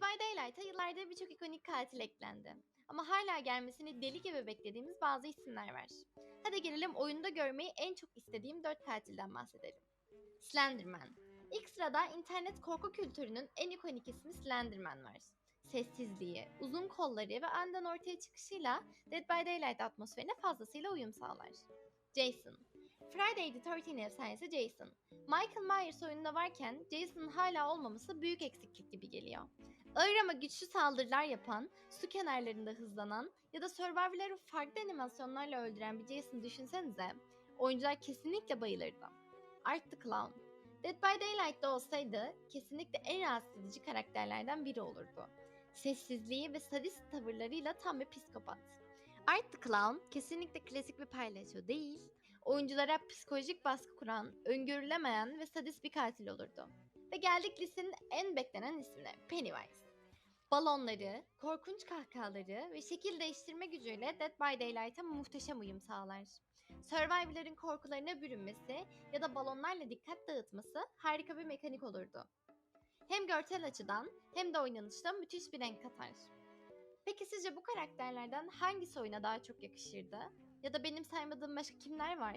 by Daylight'a yıllardır birçok ikonik katil eklendi. Ama hala gelmesini deli gibi beklediğimiz bazı isimler var. Hadi gelelim oyunda görmeyi en çok istediğim 4 katilden bahsedelim. Slenderman. İlk sırada internet korku kültürünün en ikonik ismi Slenderman var. Sessizliği, uzun kolları ve aniden ortaya çıkışıyla Dead by Daylight atmosferine fazlasıyla uyum sağlar. Jason. Friday the 13 efsanesi Jason. Michael Myers oyununda varken Jason'ın hala olmaması büyük eksiklik gibi geliyor. Ağır ama güçlü saldırılar yapan, su kenarlarında hızlanan ya da Survivor'ları farklı animasyonlarla öldüren bir Jason düşünsenize, oyuncular kesinlikle bayılırdı. Art the Clown. Dead by Daylight'ta olsaydı kesinlikle en rahatsız edici karakterlerden biri olurdu. Sessizliği ve sadist tavırlarıyla tam bir psikopat. Art the Clown kesinlikle klasik bir paylaşıyor değil, oyunculara psikolojik baskı kuran, öngörülemeyen ve sadist bir katil olurdu. Ve geldik listenin en beklenen ismine Pennywise. Balonları, korkunç kahkahaları ve şekil değiştirme gücüyle Dead by Daylight'a muhteşem uyum sağlar. Survivor'ların korkularına bürünmesi ya da balonlarla dikkat dağıtması harika bir mekanik olurdu. Hem görsel açıdan hem de oynanışta müthiş bir renk katar. Peki sizce bu karakterlerden hangisi oyuna daha çok yakışırdı? Ya da benim saymadığım başka kimler var?